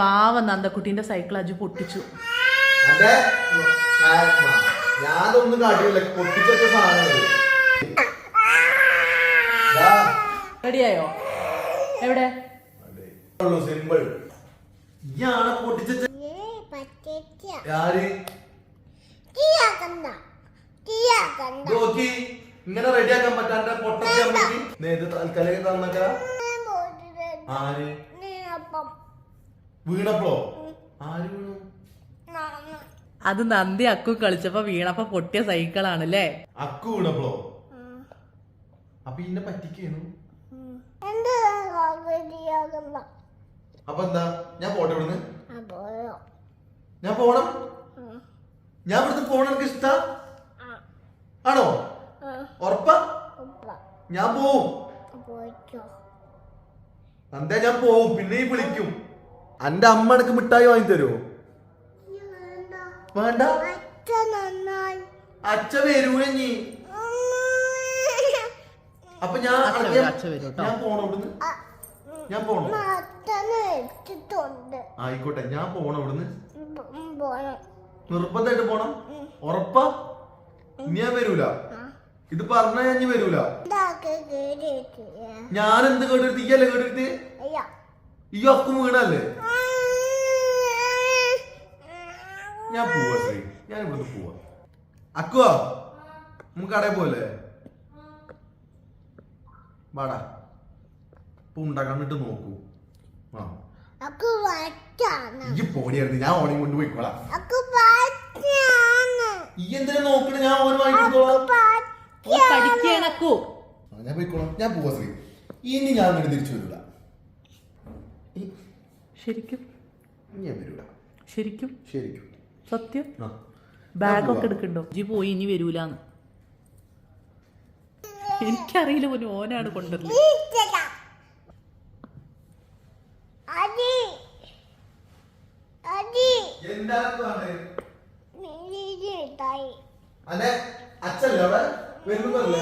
പാവം നന്ദക്കുട്ടീന്റെ സൈക്കിൾ അജു പൊട്ടിച്ചു. ഞാനൊന്നും റെഡിയായോ? എവിടെ? സിമ്പിൾ ഇയാളെ പൊട്ടിച്ച ഇങ്ങനെ റെഡിയാക്കാൻ പറ്റാണ്ട് പൊട്ടത്തി തൽക്കാലം തന്നക്ക. ആര്? വീണപ്പോ? ആര് വീണു? അത് നന്ദി അക്കു കളിച്ചപ്പോ വീണപ്പോ പൊട്ടിയ സൈക്കിളാണ് അല്ലേ അക്കു വീണപ്പോ? അപ്പൊ ഇന്നെ പറ്റിക്കുന്നു അപ്പൊ എന്താ? ഞാൻ പോട്ടെ ഇവിടുന്ന്? ഞാൻ പോണം? ഞാൻ ഇവിടുന്ന് പോണ എനിക്ക് ഇഷ്ട? ആണോ? ഉറപ്പ? ഞാൻ പോവും. നന്ദ ഞാൻ പോവും. പിന്നെ വിളിക്കും. എന്റെ അമ്മ എനിക്ക് മിഠായി വാങ്ങി തരുമോ വേണ്ട. അച്ഛ വരൂല നീ അപ്പൊ ഞാൻ വരും, വരും ഞാൻ പോണോ ഇവിടുന്ന് ഞാൻ പോണോ? ആയിക്കോട്ടെ ഞാൻ പോണോ ഇവിടുന്ന് നിർബന്ധമായിട്ട് പോണം. ഉറപ്പാ? ഇനി ഞാൻ വരൂല. ഇത് പറഞ്ഞാ ഞാൻ വരൂല. ഞാൻ എന്ത് കേട്ടിരുത്തി? അല്ലേ കേട്ടിരുത്തി അയ്യ. ഈ ഒക്കും വീണല്ലേ ഞാൻ പോവാ ശ്രീ. ഞാൻ ഇവിടുന്ന് പോവാ. അക്കുവാ? നമുക്ക് കടയിൽ പോലെ വാടാ. ഇപ്പൊ ഉണ്ടാക്കാന്നിട്ട് നോക്കൂ. ആ. അക്ക് വറ്റാണ് ഈ പോടിയായിരുന്നു. ഞാൻ ഓണി കൊണ്ട് പോയിക്കോളാം. അക്ക് വറ്റാണ് ഈ എന്തിനാ നോക്കണേ? ഞാൻ പഠിക്കണക്കു ഞാൻ പോയിക്കോളാം. ഞാൻ പോവാ ശ്രീ. ഇനി ഞാൻ അങ്ങോട്ട് തിരിച്ചു വരൂല ഇ- ശരിക്കും? ഇനി ഞാൻ വരൂല ശരിക്കും? ശരിക്കും. സത്യം? ബാഗൊക്കെ എടുക്കണ്ടോ? ജി പോയി ഇനി വരൂലെന്ന്. എനിക്കറിയില്ല പോലും ഓനാണ് കൊണ്ടുവരുന്നത് അച്ഛല്ലേ അവിടെ വരുന്നല്ലേ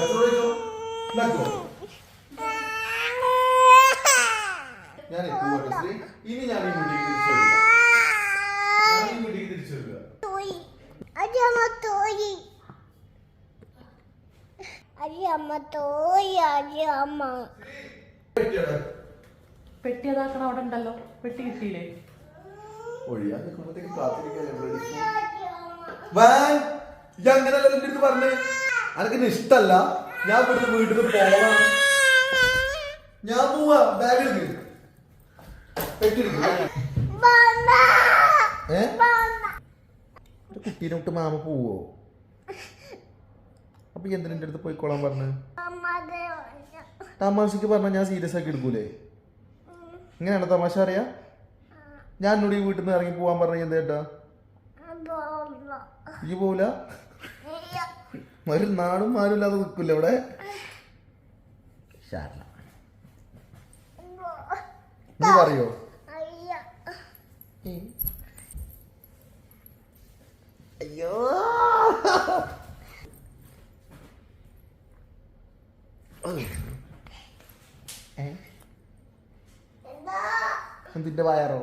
ഞാൻ പോവാട്ടോ ശ്രീ ഇനി ഞാൻ ഈ വീട്ടിലേക്ക് തിരിച്ചു വരില്ല. ഞാൻ ഈ വീട്ടിലേക്ക് തിരിച്ചു വരില്ല. തോയി. അടി അമ്മ തോയി. അടി അമ്മ തോയി അടി അമ്മ. പെട്ടി അതാക്കണം അവിടെ ഉണ്ടല്ലോ. പെട്ടി കിട്ടിയില്ലേ? ഒഴിയാൻ നിൽക്കുമ്പോഴത്തേക്ക് കാത്തിരിക്കല്ലേ എന്റെ അടുത്ത് പറഞ്ഞേ? ഇഷ്ടല്ല. ഞാൻ ഇവിടുന്ന് വീട്ടിൽ പോവാ പോവാം ഞാൻ പോവാ. ബാഗ് എടുക്ക് പെട്ടി എടുക്ക് ബാബ ഏ ബാബ ഒരു കുട്ടീനെ വിട്ട് മാമ പോവോ? അപ്പൊ എന്തിനാ അടുത്ത് പോയിക്കോളാൻ പറഞ്ഞു? തമാശക്ക് പറഞ്ഞാൽ ഞാൻ സീരിയസ് ആക്കി എടുക്കൂലേ? ഇങ്ങനെയാണ് തമാശ അറിയാ? ഞാൻ എന്നോട് ഈ വീട്ടിൽ നിന്ന് ഇറങ്ങി പോവാൻ പറഞ്ഞ എന്താ ബാബ ഈ പോവില്ല ഒരു നാടും ആരും ഇല്ലാതെ നിൽക്കില്ല ഇവിടെ ശാരണ. നീ പറയോ? അയ്യ. അയ്യോ. എന്താ? എന്തിന്റെ വയറോ?